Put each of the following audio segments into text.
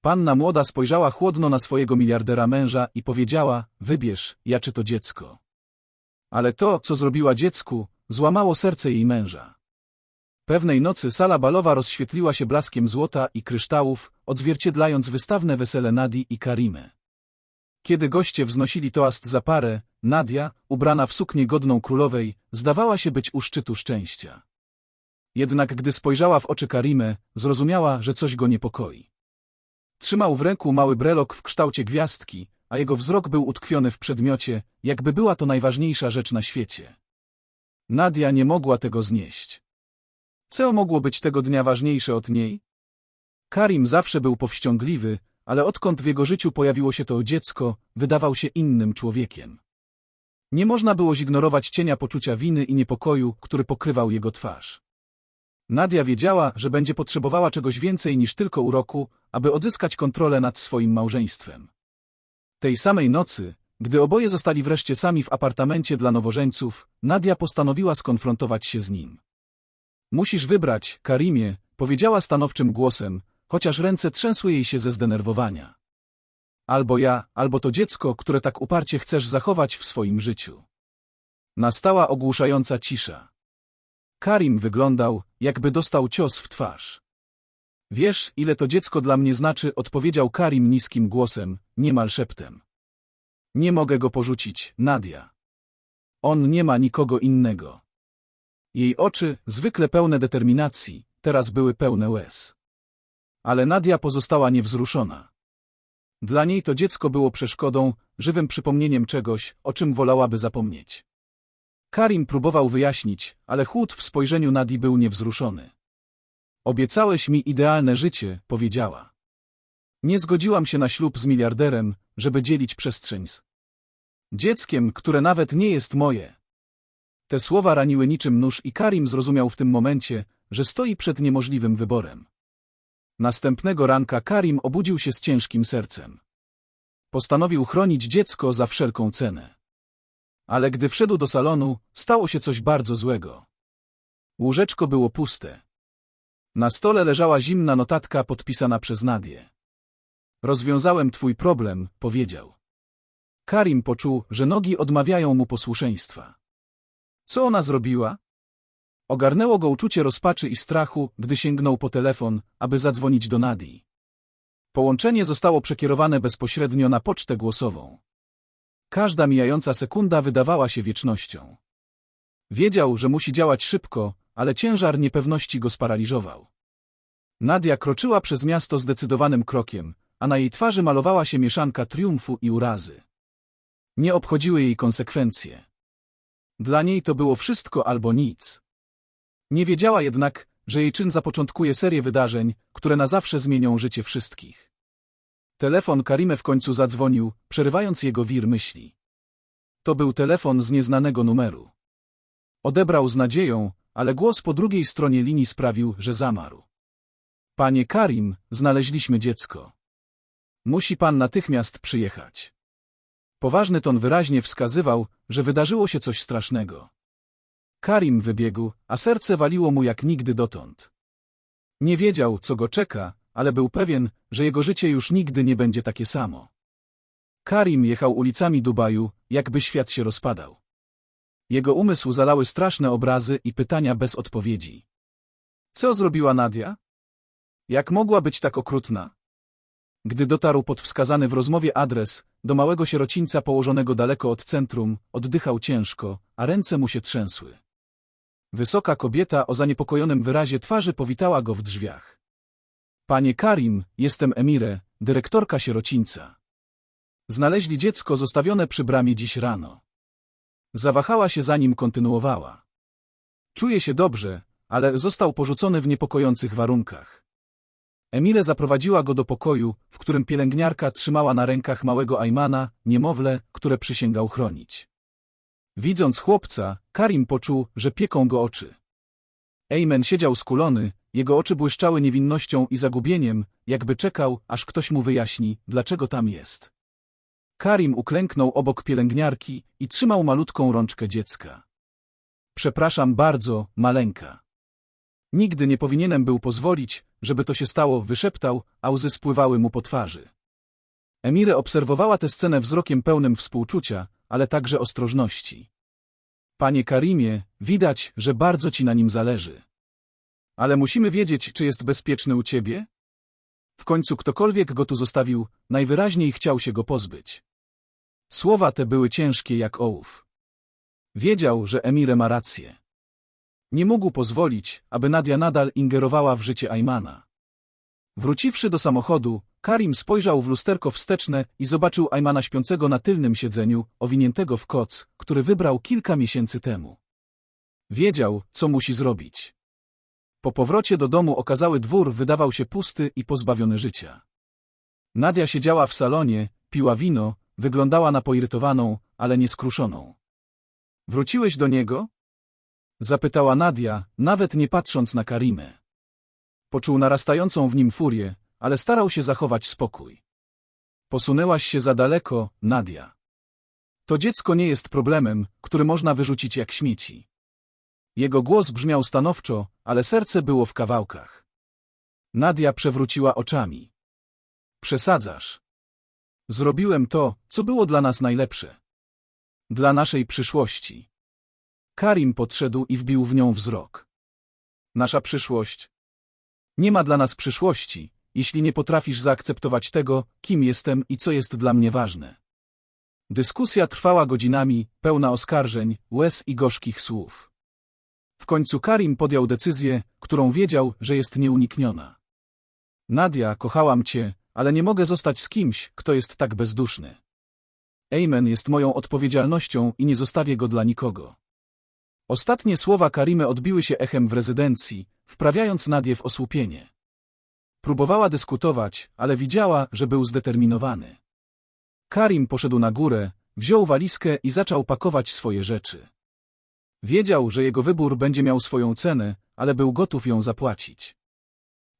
Panna młoda spojrzała chłodno na swojego miliardera męża i powiedziała, wybierz, ja czy to dziecko. Ale to, co zrobiła dziecku, złamało serce jej męża. Pewnej nocy sala balowa rozświetliła się blaskiem złota i kryształów, odzwierciedlając wystawne wesele Nadi i Karimy. Kiedy goście wznosili toast za parę, Nadia, ubrana w suknię godną królowej, zdawała się być u szczytu szczęścia. Jednak gdy spojrzała w oczy Karimę, zrozumiała, że coś go niepokoi. Trzymał w ręku mały brelok w kształcie gwiazdki, a jego wzrok był utkwiony w przedmiocie, jakby była to najważniejsza rzecz na świecie. Nadia nie mogła tego znieść. Co mogło być tego dnia ważniejsze od niej? Karim zawsze był powściągliwy, ale odkąd w jego życiu pojawiło się to dziecko, wydawał się innym człowiekiem. Nie można było zignorować cienia poczucia winy i niepokoju, który pokrywał jego twarz. Nadia wiedziała, że będzie potrzebowała czegoś więcej niż tylko uroku, aby odzyskać kontrolę nad swoim małżeństwem. Tej samej nocy, gdy oboje zostali wreszcie sami w apartamencie dla nowożeńców, Nadia postanowiła skonfrontować się z nim. Musisz wybrać, Karimie, powiedziała stanowczym głosem, chociaż ręce trzęsły jej się ze zdenerwowania. Albo ja, albo to dziecko, które tak uparcie chcesz zachować w swoim życiu. Nastała ogłuszająca cisza. Karim wyglądał, jakby dostał cios w twarz. Wiesz, ile to dziecko dla mnie znaczy, odpowiedział Karim niskim głosem, niemal szeptem. Nie mogę go porzucić, Nadia. On nie ma nikogo innego. Jej oczy, zwykle pełne determinacji, teraz były pełne łez. Ale Nadia pozostała niewzruszona. Dla niej to dziecko było przeszkodą, żywym przypomnieniem czegoś, o czym wolałaby zapomnieć. Karim próbował wyjaśnić, ale chłód w spojrzeniu Nadii był niewzruszony. Obiecałeś mi idealne życie, powiedziała. Nie zgodziłam się na ślub z miliarderem, żeby dzielić przestrzeń z dzieckiem, które nawet nie jest moje. Te słowa raniły niczym nóż i Karim zrozumiał w tym momencie, że stoi przed niemożliwym wyborem. Następnego ranka Karim obudził się z ciężkim sercem. Postanowił chronić dziecko za wszelką cenę. Ale gdy wszedł do salonu, stało się coś bardzo złego. Łóżeczko było puste. Na stole leżała zimna notatka podpisana przez Nadię. Rozwiązałem twój problem, powiedział. Karim poczuł, że nogi odmawiają mu posłuszeństwa. Co ona zrobiła? Ogarnęło go uczucie rozpaczy i strachu, gdy sięgnął po telefon, aby zadzwonić do Nadii. Połączenie zostało przekierowane bezpośrednio na pocztę głosową. Każda mijająca sekunda wydawała się wiecznością. Wiedział, że musi działać szybko, ale ciężar niepewności go sparaliżował. Nadia kroczyła przez miasto zdecydowanym krokiem, a na jej twarzy malowała się mieszanka triumfu i urazy. Nie obchodziły jej konsekwencje. Dla niej to było wszystko albo nic. Nie wiedziała jednak, że jej czyn zapoczątkuje serię wydarzeń, które na zawsze zmienią życie wszystkich. Telefon Karime w końcu zadzwonił, przerywając jego wir myśli. To był telefon z nieznanego numeru. Odebrał z nadzieją, ale głos po drugiej stronie linii sprawił, że zamarł. Panie Karim, znaleźliśmy dziecko. Musi pan natychmiast przyjechać. Poważny ton wyraźnie wskazywał, że wydarzyło się coś strasznego. Karim wybiegł, a serce waliło mu jak nigdy dotąd. Nie wiedział, co go czeka, ale był pewien, że jego życie już nigdy nie będzie takie samo. Karim jechał ulicami Dubaju, jakby świat się rozpadał. Jego umysł zalały straszne obrazy i pytania bez odpowiedzi. Co zrobiła Nadia? Jak mogła być tak okrutna? Gdy dotarł pod wskazany w rozmowie adres, do małego sierocińca położonego daleko od centrum, oddychał ciężko, a ręce mu się trzęsły. Wysoka kobieta o zaniepokojonym wyrazie twarzy powitała go w drzwiach. Panie Karim, jestem Emire, dyrektorka sierocińca. Znaleźli dziecko zostawione przy bramie dziś rano. Zawahała się zanim kontynuowała. Czuje się dobrze, ale został porzucony w niepokojących warunkach. Emile zaprowadziła go do pokoju, w którym pielęgniarka trzymała na rękach małego Aymana, niemowlę, które przysięgał chronić. Widząc chłopca, Karim poczuł, że pieką go oczy. Ejmen siedział skulony, jego oczy błyszczały niewinnością i zagubieniem, jakby czekał, aż ktoś mu wyjaśni, dlaczego tam jest. Karim uklęknął obok pielęgniarki i trzymał malutką rączkę dziecka. Przepraszam bardzo, maleńka. Nigdy nie powinienem był pozwolić, żeby to się stało, wyszeptał, a łzy spływały mu po twarzy. Emire obserwowała tę scenę wzrokiem pełnym współczucia, ale także ostrożności. Panie Karimie, widać, że bardzo ci na nim zależy. Ale musimy wiedzieć, czy jest bezpieczny u ciebie? W końcu ktokolwiek go tu zostawił, najwyraźniej chciał się go pozbyć. Słowa te były ciężkie jak ołów. Wiedział, że Emire ma rację. Nie mógł pozwolić, aby Nadia nadal ingerowała w życie Aymana. Wróciwszy do samochodu, Karim spojrzał w lusterko wsteczne i zobaczył Aymana śpiącego na tylnym siedzeniu, owiniętego w koc, który wybrał kilka miesięcy temu. Wiedział, co musi zrobić. Po powrocie do domu okazały dwór wydawał się pusty i pozbawiony życia. Nadia siedziała w salonie, piła wino, wyglądała na poirytowaną, ale nieskruszoną. Wróciłeś do niego? Zapytała Nadia, nawet nie patrząc na Karimę. Poczuł narastającą w nim furię, ale starał się zachować spokój. Posunęłaś się za daleko, Nadia. To dziecko nie jest problemem, który można wyrzucić jak śmieci. Jego głos brzmiał stanowczo, ale serce było w kawałkach. Nadia przewróciła oczami. Przesadzasz. Zrobiłem to, co było dla nas najlepsze. Dla naszej przyszłości. Karim podszedł i wbił w nią wzrok. Nasza przyszłość. Nie ma dla nas przyszłości, jeśli nie potrafisz zaakceptować tego, kim jestem i co jest dla mnie ważne. Dyskusja trwała godzinami, pełna oskarżeń, łez i gorzkich słów. W końcu Karim podjął decyzję, którą wiedział, że jest nieunikniona. Nadia, kochałam cię, ale nie mogę zostać z kimś, kto jest tak bezduszny. Ejmen jest moją odpowiedzialnością i nie zostawię go dla nikogo. Ostatnie słowa Karimy odbiły się echem w rezydencji, wprawiając Nadię w osłupienie. Próbowała dyskutować, ale widziała, że był zdeterminowany. Karim poszedł na górę, wziął walizkę i zaczął pakować swoje rzeczy. Wiedział, że jego wybór będzie miał swoją cenę, ale był gotów ją zapłacić.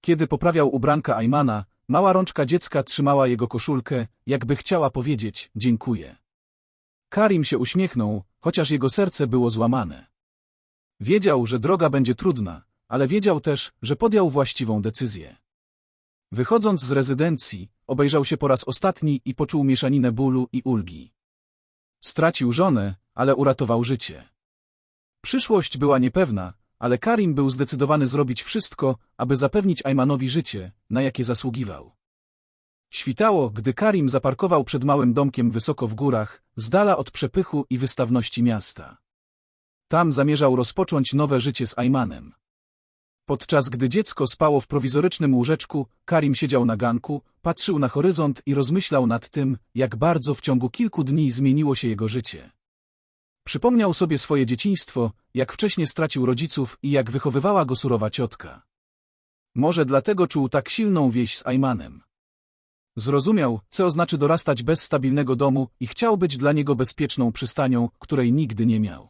Kiedy poprawiał ubranka Aymana, mała rączka dziecka trzymała jego koszulkę, jakby chciała powiedzieć dziękuję. Karim się uśmiechnął, chociaż jego serce było złamane. Wiedział, że droga będzie trudna, ale wiedział też, że podjął właściwą decyzję. Wychodząc z rezydencji, obejrzał się po raz ostatni i poczuł mieszaninę bólu i ulgi. Stracił żonę, ale uratował życie. Przyszłość była niepewna, ale Karim był zdecydowany zrobić wszystko, aby zapewnić Aymanowi życie, na jakie zasługiwał. Świtało, gdy Karim zaparkował przed małym domkiem wysoko w górach, z dala od przepychu i wystawności miasta. Tam zamierzał rozpocząć nowe życie z Aymanem. Podczas gdy dziecko spało w prowizorycznym łóżeczku, Karim siedział na ganku, patrzył na horyzont i rozmyślał nad tym, jak bardzo w ciągu kilku dni zmieniło się jego życie. Przypomniał sobie swoje dzieciństwo, jak wcześnie stracił rodziców i jak wychowywała go surowa ciotka. Może dlatego czuł tak silną więź z Aymanem. Zrozumiał, co znaczy dorastać bez stabilnego domu i chciał być dla niego bezpieczną przystanią, której nigdy nie miał.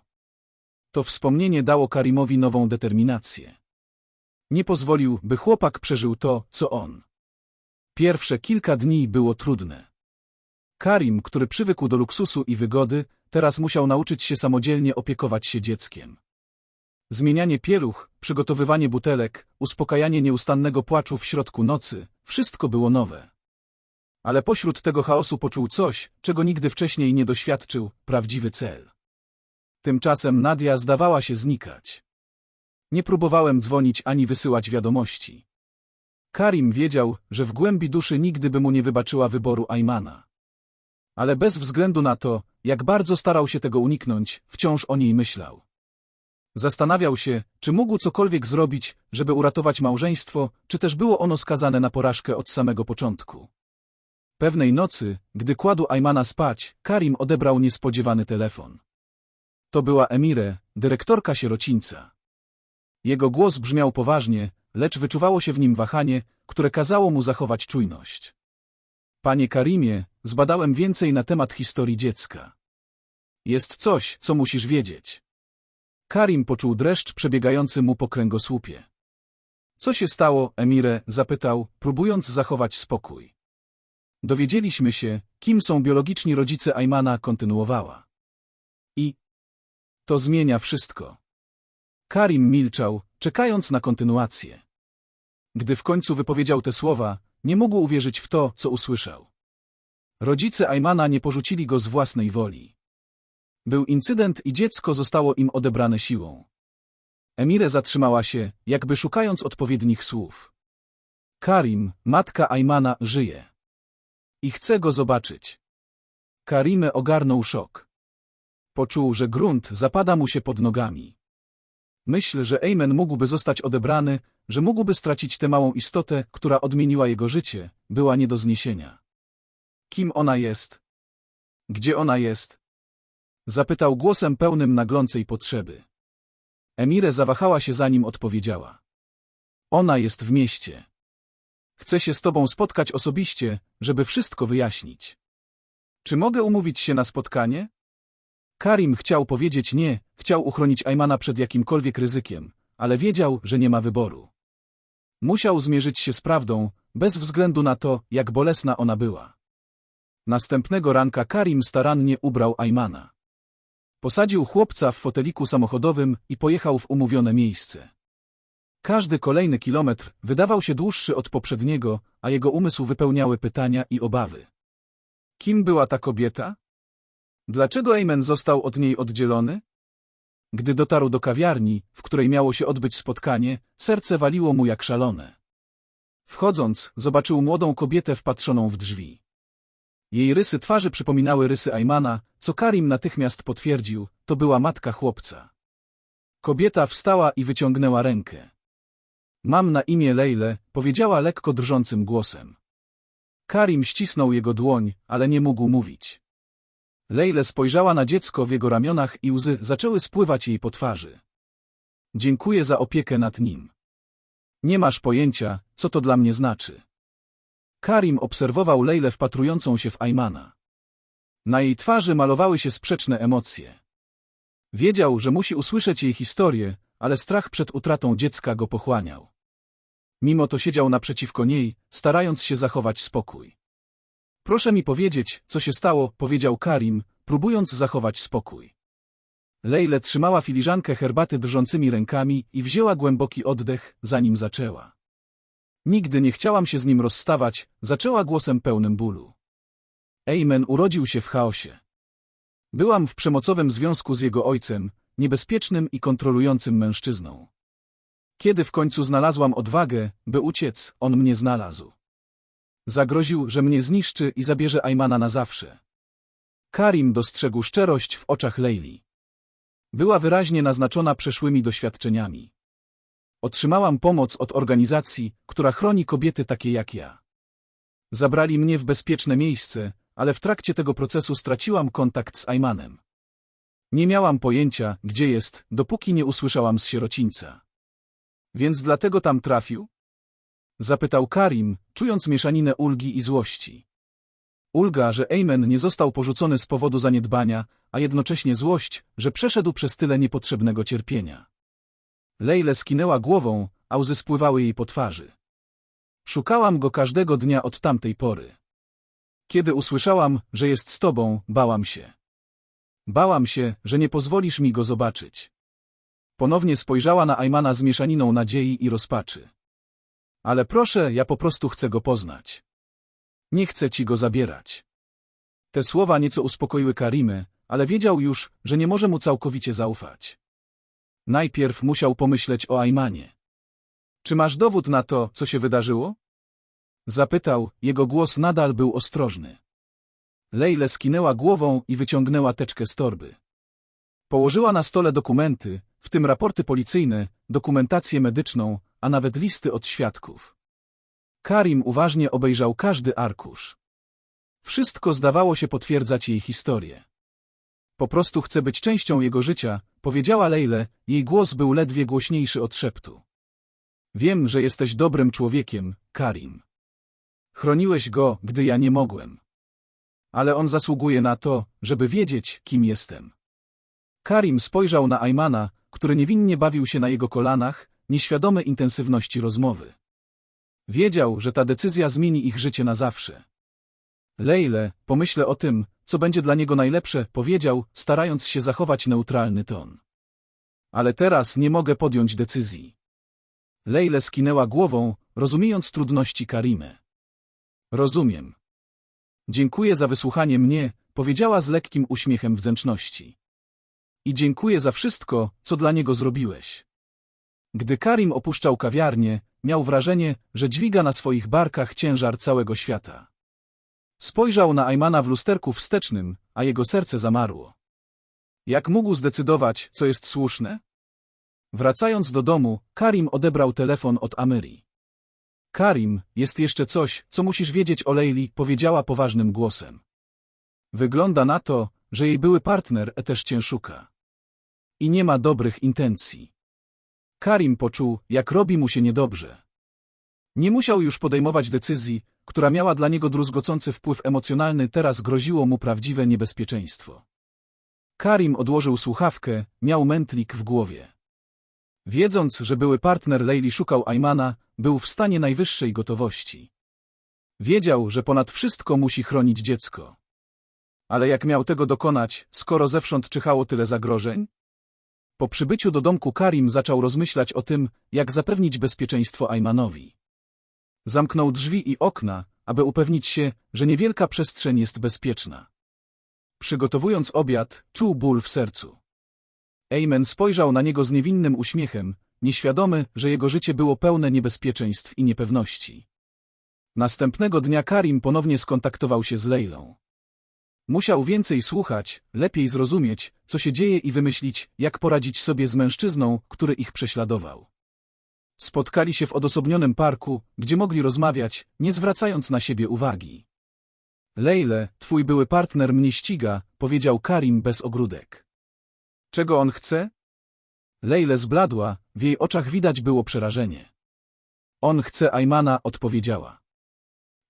To wspomnienie dało Karimowi nową determinację. Nie pozwolił, by chłopak przeżył to, co on. Pierwsze kilka dni było trudne. Karim, który przywykł do luksusu i wygody, teraz musiał nauczyć się samodzielnie opiekować się dzieckiem. Zmienianie pieluch, przygotowywanie butelek, uspokajanie nieustannego płaczu w środku nocy, wszystko było nowe. Ale pośród tego chaosu poczuł coś, czego nigdy wcześniej nie doświadczył, prawdziwy cel. Tymczasem Nadia zdawała się znikać. Nie próbowałem dzwonić ani wysyłać wiadomości. Karim wiedział, że w głębi duszy nigdy by mu nie wybaczyła wyboru Aymana. Ale bez względu na to, jak bardzo starał się tego uniknąć, wciąż o niej myślał. Zastanawiał się, czy mógł cokolwiek zrobić, żeby uratować małżeństwo, czy też było ono skazane na porażkę od samego początku. Pewnej nocy, gdy kładł Aymana spać, Karim odebrał niespodziewany telefon. To była Emire, dyrektorka sierocińca. Jego głos brzmiał poważnie, lecz wyczuwało się w nim wahanie, które kazało mu zachować czujność. Panie Karimie, zbadałem więcej na temat historii dziecka. Jest coś, co musisz wiedzieć. Karim poczuł dreszcz przebiegający mu po kręgosłupie. Co się stało, Emire? zapytał, próbując zachować spokój. Dowiedzieliśmy się, kim są biologiczni rodzice Aymana, kontynuowała. I to zmienia wszystko. Karim milczał, czekając na kontynuację. Gdy w końcu wypowiedział te słowa, nie mógł uwierzyć w to, co usłyszał. Rodzice Aymana nie porzucili go z własnej woli. Był incydent i dziecko zostało im odebrane siłą. Emire zatrzymała się, jakby szukając odpowiednich słów. Karim, matka Aymana, żyje. I chce go zobaczyć. Karimę ogarnął szok. Poczuł, że grunt zapada mu się pod nogami. Myśl, że Eymen mógłby zostać odebrany, że mógłby stracić tę małą istotę, która odmieniła jego życie, była nie do zniesienia. Kim ona jest? Gdzie ona jest? Zapytał głosem pełnym naglącej potrzeby. Emire zawahała się zanim odpowiedziała. Ona jest w mieście. Chcę się z tobą spotkać osobiście, żeby wszystko wyjaśnić. Czy mogę umówić się na spotkanie? Karim chciał powiedzieć nie, chciał uchronić Aymana przed jakimkolwiek ryzykiem, ale wiedział, że nie ma wyboru. Musiał zmierzyć się z prawdą, bez względu na to, jak bolesna ona była. Następnego ranka Karim starannie ubrał Aymana. Posadził chłopca w foteliku samochodowym i pojechał w umówione miejsce. Każdy kolejny kilometr wydawał się dłuższy od poprzedniego, a jego umysł wypełniały pytania i obawy. Kim była ta kobieta? Dlaczego Eymen został od niej oddzielony? Gdy dotarł do kawiarni, w której miało się odbyć spotkanie, serce waliło mu jak szalone. Wchodząc, zobaczył młodą kobietę wpatrzoną w drzwi. Jej rysy twarzy przypominały rysy Aymana, co Karim natychmiast potwierdził, to była matka chłopca. Kobieta wstała i wyciągnęła rękę. Mam na imię Lejle, powiedziała lekko drżącym głosem. Karim ścisnął jego dłoń, ale nie mógł mówić. Lejle spojrzała na dziecko w jego ramionach i łzy zaczęły spływać jej po twarzy. Dziękuję za opiekę nad nim. Nie masz pojęcia, co to dla mnie znaczy. Karim obserwował Lejlę wpatrującą się w Aymana. Na jej twarzy malowały się sprzeczne emocje. Wiedział, że musi usłyszeć jej historię, ale strach przed utratą dziecka go pochłaniał. Mimo to siedział naprzeciwko niej, starając się zachować spokój. Proszę mi powiedzieć, co się stało, powiedział Karim, próbując zachować spokój. Lejle trzymała filiżankę herbaty drżącymi rękami i wzięła głęboki oddech, zanim zaczęła. Nigdy nie chciałam się z nim rozstawać, zaczęła głosem pełnym bólu. Eymen urodził się w chaosie. Byłam w przemocowym związku z jego ojcem, niebezpiecznym i kontrolującym mężczyzną. Kiedy w końcu znalazłam odwagę, by uciec, on mnie znalazł. Zagroził, że mnie zniszczy i zabierze Aymana na zawsze. Karim dostrzegł szczerość w oczach Leili. Była wyraźnie naznaczona przeszłymi doświadczeniami. Otrzymałam pomoc od organizacji, która chroni kobiety takie jak ja. Zabrali mnie w bezpieczne miejsce, ale w trakcie tego procesu straciłam kontakt z Aymanem. Nie miałam pojęcia, gdzie jest, dopóki nie usłyszałam z sierocińca. Więc dlatego tam trafił? Zapytał Karim, czując mieszaninę ulgi i złości. Ulga, że Eymen nie został porzucony z powodu zaniedbania, a jednocześnie złość, że przeszedł przez tyle niepotrzebnego cierpienia. Lejle skinęła głową, a łzy spływały jej po twarzy. Szukałam go każdego dnia od tamtej pory. Kiedy usłyszałam, że jest z tobą, bałam się. Bałam się, że nie pozwolisz mi go zobaczyć. Ponownie spojrzała na Aymana z mieszaniną nadziei i rozpaczy. Ale proszę, ja po prostu chcę go poznać. Nie chcę ci go zabierać. Te słowa nieco uspokoiły Karimę, ale wiedział już, że nie może mu całkowicie zaufać. Najpierw musiał pomyśleć o Aymanie. Czy masz dowód na to, co się wydarzyło? Zapytał, jego głos nadal był ostrożny. Lejle skinęła głową i wyciągnęła teczkę z torby. Położyła na stole dokumenty, w tym raporty policyjne, dokumentację medyczną, a nawet listy od świadków. Karim uważnie obejrzał każdy arkusz. Wszystko zdawało się potwierdzać jej historię. Po prostu chcę być częścią jego życia, powiedziała Lejle, jej głos był ledwie głośniejszy od szeptu. Wiem, że jesteś dobrym człowiekiem, Karim. Chroniłeś go, gdy ja nie mogłem. Ale on zasługuje na to, żeby wiedzieć, kim jestem. Karim spojrzał na Aymana, który niewinnie bawił się na jego kolanach, nieświadomy intensywności rozmowy. Wiedział, że ta decyzja zmieni ich życie na zawsze. Lejle, pomyślę o tym, co będzie dla niego najlepsze, powiedział, starając się zachować neutralny ton. Ale teraz nie mogę podjąć decyzji. Lejle skinęła głową, rozumiejąc trudności Karimy. Rozumiem. Dziękuję za wysłuchanie mnie, powiedziała z lekkim uśmiechem wdzięczności. I dziękuję za wszystko, co dla niego zrobiłeś. Gdy Karim opuszczał kawiarnię, miał wrażenie, że dźwiga na swoich barkach ciężar całego świata. Spojrzał na Aymana w lusterku wstecznym, a jego serce zamarło. Jak mógł zdecydować, co jest słuszne? Wracając do domu, Karim odebrał telefon od Amery. Karim, jest jeszcze coś, co musisz wiedzieć o Leili, powiedziała poważnym głosem. Wygląda na to, że jej były partner też cię szuka. I nie ma dobrych intencji. Karim poczuł, jak robi mu się niedobrze. Nie musiał już podejmować decyzji, która miała dla niego druzgocący wpływ emocjonalny, teraz groziło mu prawdziwe niebezpieczeństwo. Karim odłożył słuchawkę, miał mętlik w głowie. Wiedząc, że były partner Leili szukał Aymana, był w stanie najwyższej gotowości. Wiedział, że ponad wszystko musi chronić dziecko. Ale jak miał tego dokonać, skoro zewsząd czyhało tyle zagrożeń? Po przybyciu do domku Karim zaczął rozmyślać o tym, jak zapewnić bezpieczeństwo Aymanowi. Zamknął drzwi i okna, aby upewnić się, że niewielka przestrzeń jest bezpieczna. Przygotowując obiad, czuł ból w sercu. Eymen spojrzał na niego z niewinnym uśmiechem, nieświadomy, że jego życie było pełne niebezpieczeństw i niepewności. Następnego dnia Karim ponownie skontaktował się z Leilą. Musiał więcej słuchać, lepiej zrozumieć, co się dzieje i wymyślić, jak poradzić sobie z mężczyzną, który ich prześladował. Spotkali się w odosobnionym parku, gdzie mogli rozmawiać, nie zwracając na siebie uwagi. Lejle, twój były partner mnie ściga, powiedział Karim bez ogródek. Czego on chce? Lejle zbladła, w jej oczach widać było przerażenie. On chce Aymana, odpowiedziała.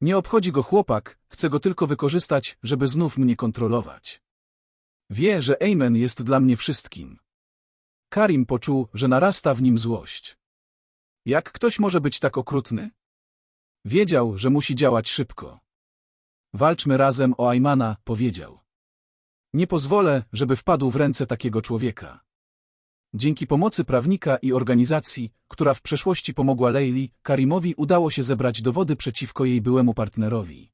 Nie obchodzi go chłopak, chce go tylko wykorzystać, żeby znów mnie kontrolować. Wie, że Ayman jest dla mnie wszystkim. Karim poczuł, że narasta w nim złość. Jak ktoś może być tak okrutny? Wiedział, że musi działać szybko. Walczmy razem o Aymana, powiedział. Nie pozwolę, żeby wpadł w ręce takiego człowieka. Dzięki pomocy prawnika i organizacji, która w przeszłości pomogła Leili, Karimowi udało się zebrać dowody przeciwko jej byłemu partnerowi.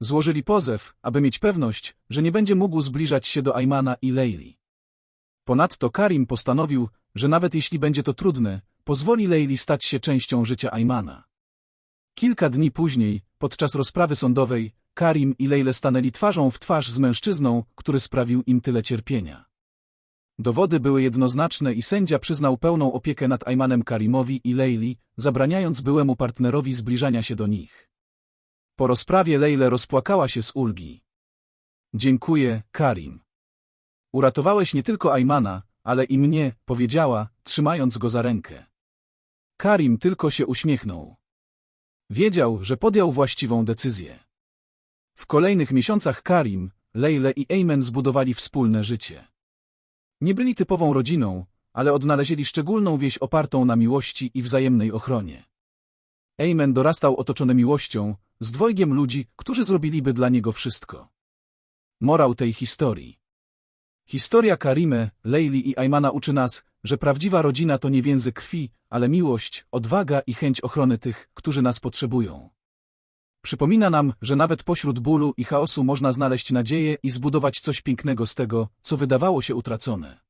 Złożyli pozew, aby mieć pewność, że nie będzie mógł zbliżać się do Aymana i Leili. Ponadto Karim postanowił, że nawet jeśli będzie to trudne, pozwoli Leili stać się częścią życia Aymana. Kilka dni później, podczas rozprawy sądowej, Karim i Lejle stanęli twarzą w twarz z mężczyzną, który sprawił im tyle cierpienia. Dowody były jednoznaczne i sędzia przyznał pełną opiekę nad Aymanem Karimowi i Leili, zabraniając byłemu partnerowi zbliżania się do nich. Po rozprawie Lejle rozpłakała się z ulgi. Dziękuję, Karim. Uratowałeś nie tylko Aymana, ale i mnie, powiedziała, trzymając go za rękę. Karim tylko się uśmiechnął. Wiedział, że podjął właściwą decyzję. W kolejnych miesiącach Karim, Lejle i Eymen zbudowali wspólne życie. Nie byli typową rodziną, ale odnaleźli szczególną wieś opartą na miłości i wzajemnej ochronie. Eymen dorastał otoczony miłością, z dwojgiem ludzi, którzy zrobiliby dla niego wszystko. Morał tej historii. Historia Karime, Leili i Aymana uczy nas, że prawdziwa rodzina to nie więzy krwi, ale miłość, odwaga i chęć ochrony tych, którzy nas potrzebują. Przypomina nam, że nawet pośród bólu i chaosu można znaleźć nadzieję i zbudować coś pięknego z tego, co wydawało się utracone.